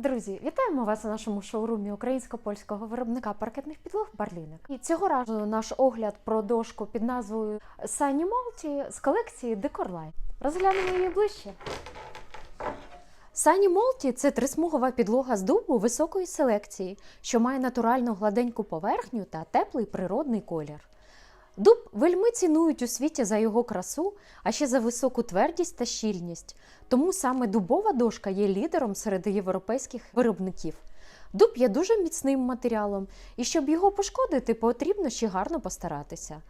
Друзі, вітаємо вас у нашому шоурумі українсько-польського виробника паркетних підлог Барлінек. І цього разу наш огляд про дошку під назвою Sunny Multi з колекції Life. Розглянемо її ближче. Sunny Multi – це трисмугова підлога з дубу високої селекції, що має натуральну гладеньку поверхню та теплий природний колір. Дуб вельми цінують у світі за його красу, а ще за високу твердість та щільність. Тому саме дубова дошка є лідером серед європейських виробників. Дуб є дуже міцним матеріалом, і щоб його пошкодити, потрібно ще гарно постаратися.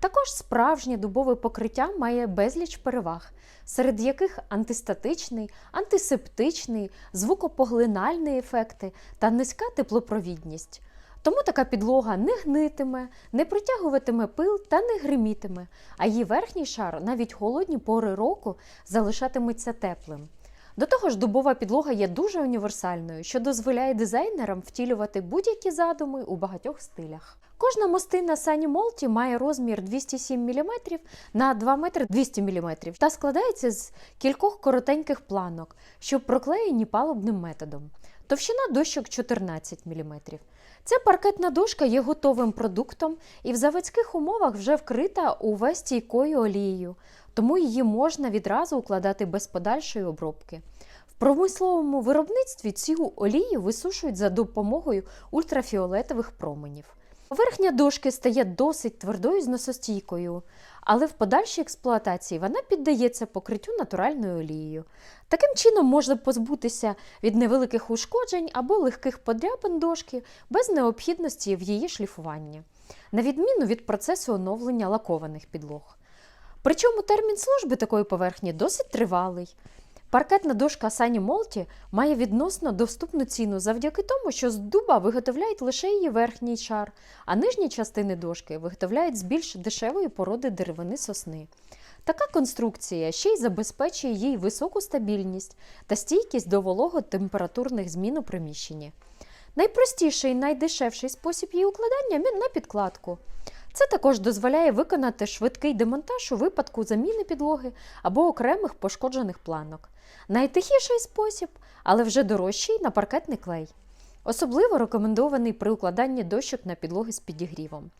Також справжнє дубове покриття має безліч переваг, серед яких антистатичний, антисептичний, звукопоглинальний ефекти та низька теплопровідність. Тому така підлога не гнитиме, не притягуватиме пил та не гримітиме, а її верхній шар навіть холодні пори року залишатиметься теплим. До того ж, дубова підлога є дуже універсальною, що дозволяє дизайнерам втілювати будь-які задуми у багатьох стилях. Кожна мостина Sunny Multi має розмір 207 мм на 2 метри 200 мм та складається з кількох коротеньких планок, що проклеєні палубним методом. Товщина дощок 14 мм. Ця паркетна дошка є готовим продуктом і в заводських умовах вже вкрита увесь стійкою олією, тому її можна відразу укладати без подальшої обробки. В промисловому виробництві цю олію висушують за допомогою ультрафіолетових променів. Верхня дошки стає досить твердою зносостійкою, але в подальшій експлуатації вона піддається покриттю натуральною олією. Таким чином можна позбутися від невеликих ушкоджень або легких подряпин дошки без необхідності в її шліфуванні, на відміну від процесу оновлення лакованих підлог. Причому термін служби такої поверхні досить тривалий. Паркетна дошка Sunny Multi має відносно доступну ціну завдяки тому, що з дуба виготовляють лише її верхній шар, а нижні частини дошки виготовляють з більш дешевої породи деревини сосни. Така конструкція ще й забезпечує їй високу стабільність та стійкість до волого-температурних змін у приміщенні. Найпростіший і найдешевший спосіб її укладання на підкладку. Це також дозволяє виконати швидкий демонтаж у випадку заміни підлоги або окремих пошкоджених планок. Найтихіший спосіб, але вже дорожчий на паркетний клей. Особливо рекомендований при укладанні дощок на підлоги з підігрівом.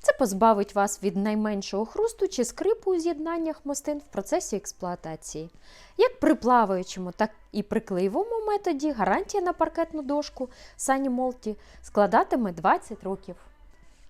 Це позбавить вас від найменшого хрусту чи скрипу у з'єднаннях мостин в процесі експлуатації. Як при плаваючому, так і при клеєвому методі гарантія на паркетну дошку Sunny Multi складатиме 20 років.